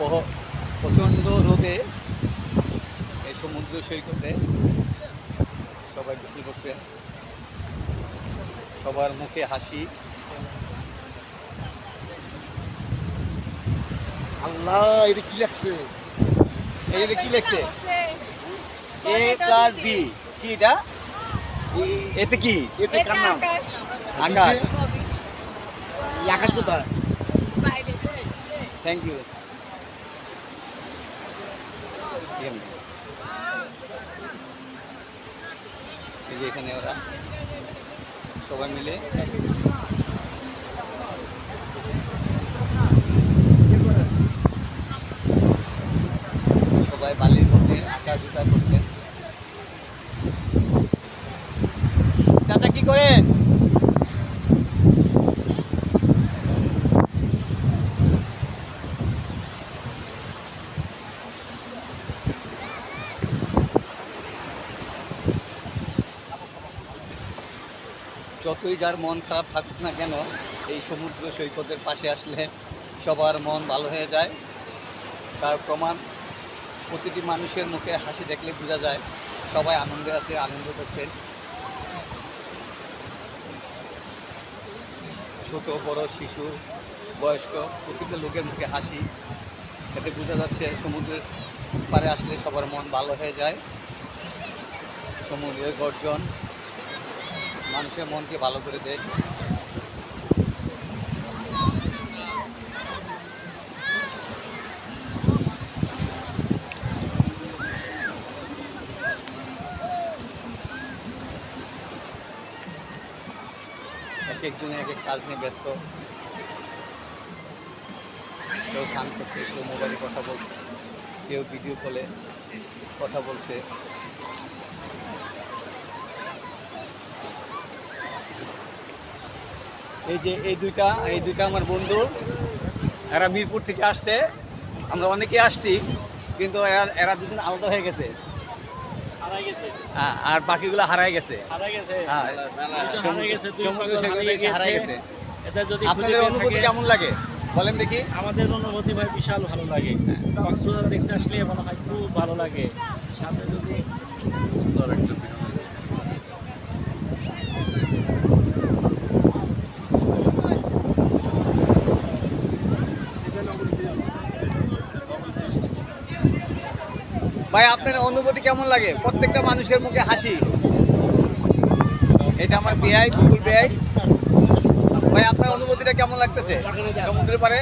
প্রচণ্ড রোদে এই সমুদ্র সৈকতে সবাই গোসল করছে। সবার মুখে হাসি। আল্লাহ এটা কি লাগছে? যে কি লেখছে এ প্লাস বি। কি এটা? এতে কি? এতে কার নাম? আকাশ। আকাশ। কোথায়? থ্যাংক ইউ এই যে এখানে ওরা সবাই মিলে সবাই বালির মধ্যে আঁকা জুতা করছেন যতই যার মন খারাপ থাকুক না কেন, এই সমুদ্র সৈকতের পাশে আসলে সবার মন ভালো হয়ে যায়। তার প্রমাণ, প্রতিটি মানুষের মুখে হাসি দেখলে বোঝা যায়, সবাই আনন্দে আছে, আনন্দ করছেন ছোট, বড়, শিশু, বয়স্ক, প্রতিটা লোকের মুখে হাসি এতে বোঝা যাচ্ছে সমুদ্রের পাড়ে আসলে সবার মন ভালো হয়ে যায়। সমুদ্রের গর্জন মানুষের মনকে ভালো করে দেয়। এক একজনে এক এক কাজ নিয়ে ব্যস্ত। কেউ স্নান করছে কেউ মোবাইলে কথা বলছে, কেউ ভিডিও কলে কথা বলছে। এই যে এই দুইটা এই দুইটা আমার বন্ধু এরা মিরপুর থেকে আসছে। আমরা অনেকে আসছি কিন্তু এরা এরা দুজন আলাদা হয়ে গেছে। হ্যাঁ, আর বাকিগুলো হারায় গেছে। হারাই গেছে। হ্যাঁ হারাই গেছে যদি আপনাদের অনুভূতি কেমন লাগে? বলেন দেখি। আমাদের অনুভূতি ভাই বিশাল ভালো লাগে। কক্সবাজার দেখতে আসলে মনে হয় খুব ভালো লাগে। সাথে যদি ভাই আপনার অনুভূতি কেমন লাগে? প্রত্যেকটা মানুষের মুখে হাসি। এটা আমার বেআই বকুল বেআই। ভাই আপনার অনুভূতিটা কেমন লাগতেছে? সমুদ্রের পারে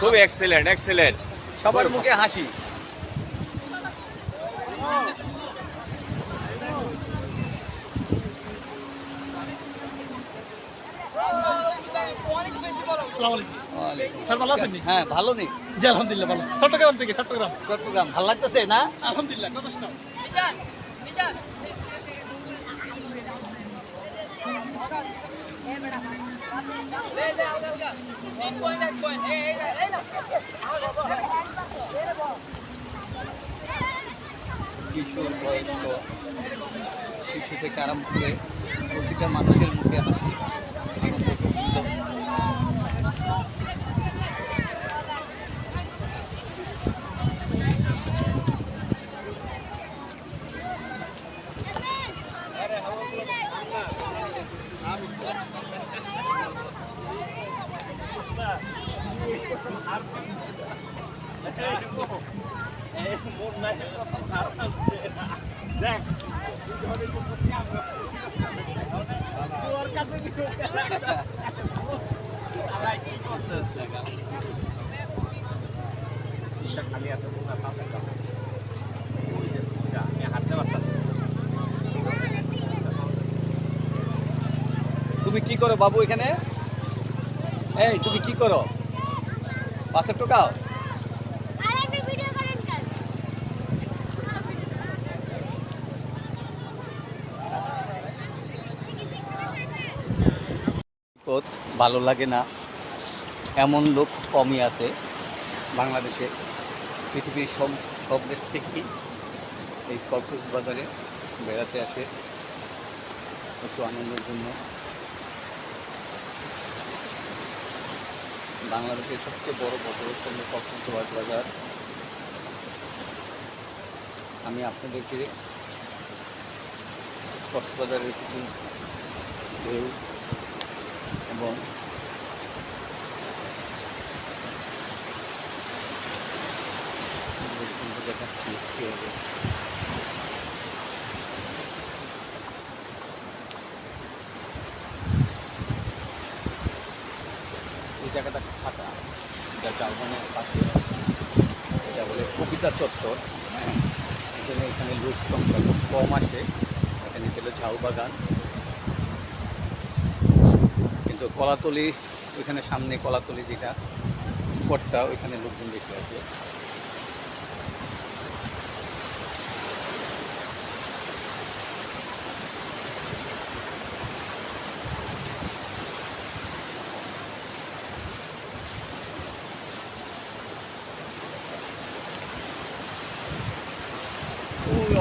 খুব এক্সেলেন্ট এক্সেলেন্ট সবার মুখে হাসি। ওয়ালাইকুম। স্যার ভালো আছেন হ্যাঁ ভালো নেই জি আলহামদুলিল্লাহ ভালো। চট্টগ্রাম থেকে চট্টগ্রাম। চট্টগ্রাম ভালো লাগতেছে না? আলহামদুলিল্লাহ যথেষ্ট। কিশোর বয়স্ক শিশু থেকে আরম্ভ করে প্রতিটা মানুষের মুখে হাসি। তুমি কি করো বাবু এখানে? এই, তুমি কি করো? পাথর টোকাও ভালো লাগে না। এমন লোক কমই আছে বাংলাদেশে। পৃথিবীর সব সব দেশ থেকেই এই কক্সবাজারে বেড়াতে আসে। একটু আনন্দের জন্য। বাংলাদেশের সবচেয়ে বড় হচ্ছে কক্সবাজার বাজার। আমি আপনাদেরকে কক্সবাজারের কিছু ঢেউ এবং লোকজনকে দেখাচ্ছি কীভাবে এই জায়গাটা ফাঁকা যা জালমানের পাশে এটা বলে চত্বর। এখানে এখানে লোক সংখ্যা খুব কম আসে। এখানে গেলে ঝাউ বাগান। কিন্তু কলাতলি, ওইখানে সামনে কলাতলি যেটা স্পটটা ওইখানে লোকজন বেশি আসে।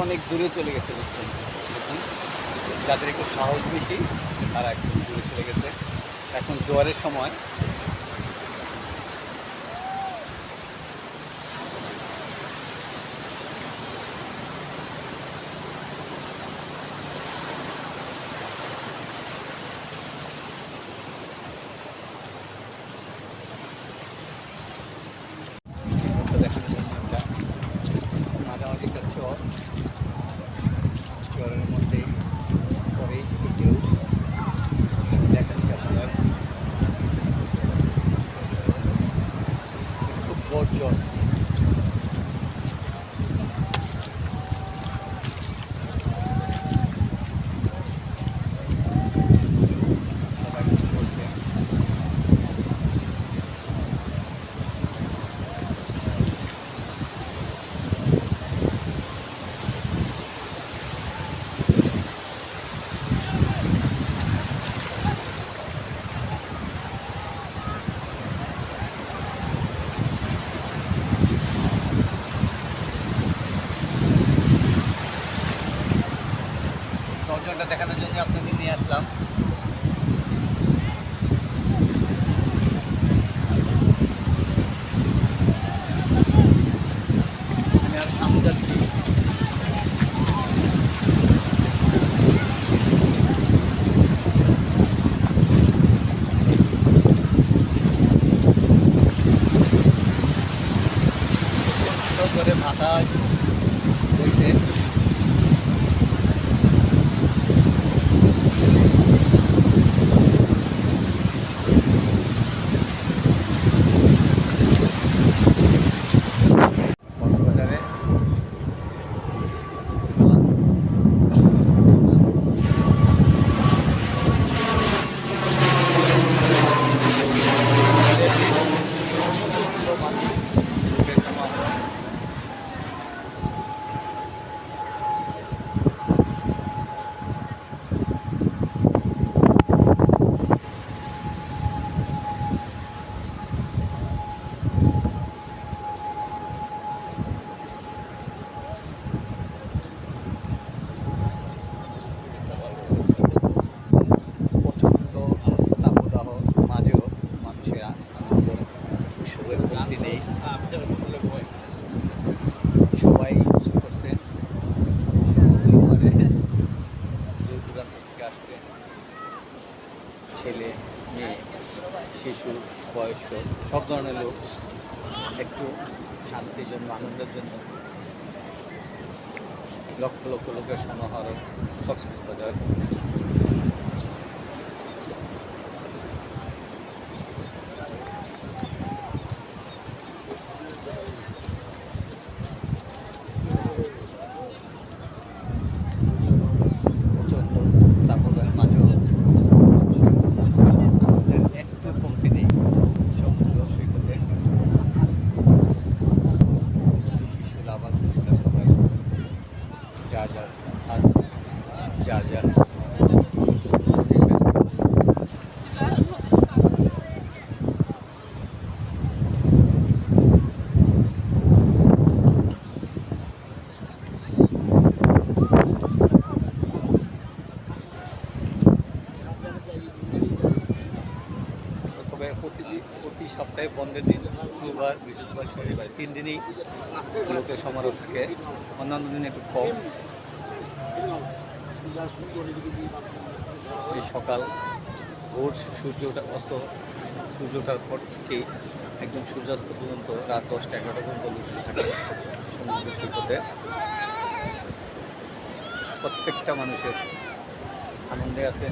অনেক দূরে চলে গেছে বুঝছেন? দেখুন, যাদের একটু সাহস বেশি, তারা একটু দূরে চলে গেছে। এখন জোয়ারের সময় déjanos শিশু, বয়স্ক, সব ধরনের লোক একটু শান্তির জন্য, আনন্দের জন্য লক্ষ লক্ষ লোকের সমাহার কক্সবাজার প্রচণ্ড তাপদাহের মাঝেও মানুষের আনন্দের একটু কমতি নেই সমুদ্র সৈকতে শিশুরা আবার করতেছে সবাই যার যার হাত যার যার বুধবার বৃহস্পতিবার, শনিবার, তিন দিনই লোকের সমারোহ থাকে। অন্যান্য দিন একটু কম। সকাল, ভোর সূর্য অস্ত, সূর্য ওঠার পর থেকেই একদম সূর্যাস্ত পর্যন্ত রাত দশটা, এগারোটা পর্যন্ত লোক থাকে সমুদ্র সৈকতে প্রত্যেকটা মানুষের আনন্দে আছে।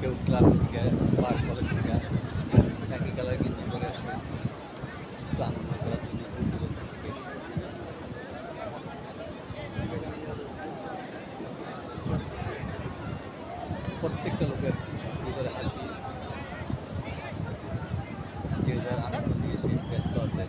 কেউ ক্লাব থেকে পার্ক কলেজ থেকে একই কালার কিন্তু করে আসছে। প্রত্যেকটা লোকের ভিতরে হাসি যে যার আনন্দ নিয়ে সে ব্যস্ত আছে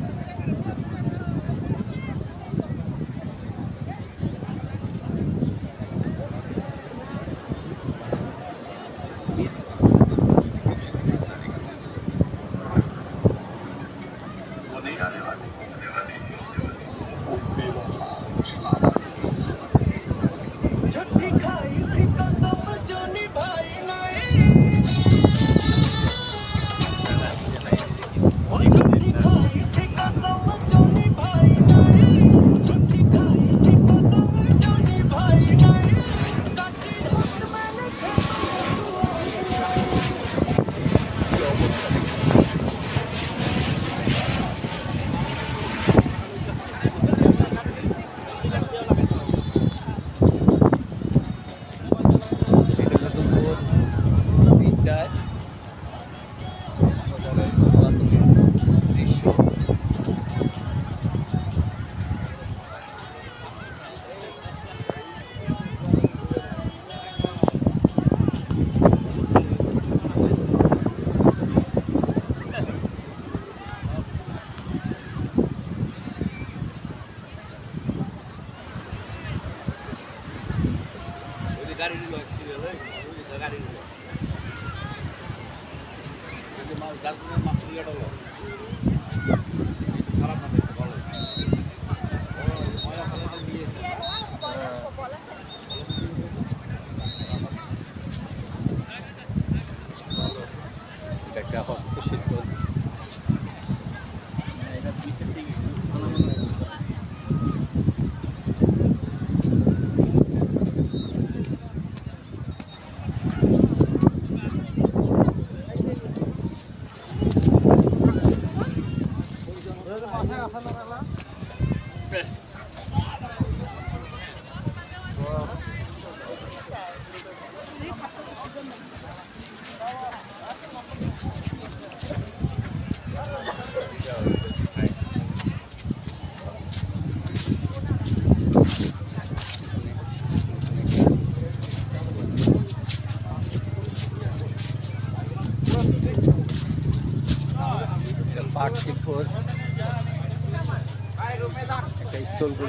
এটা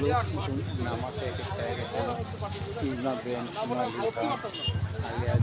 স্টলগুলো নাম আছে এক একটা এক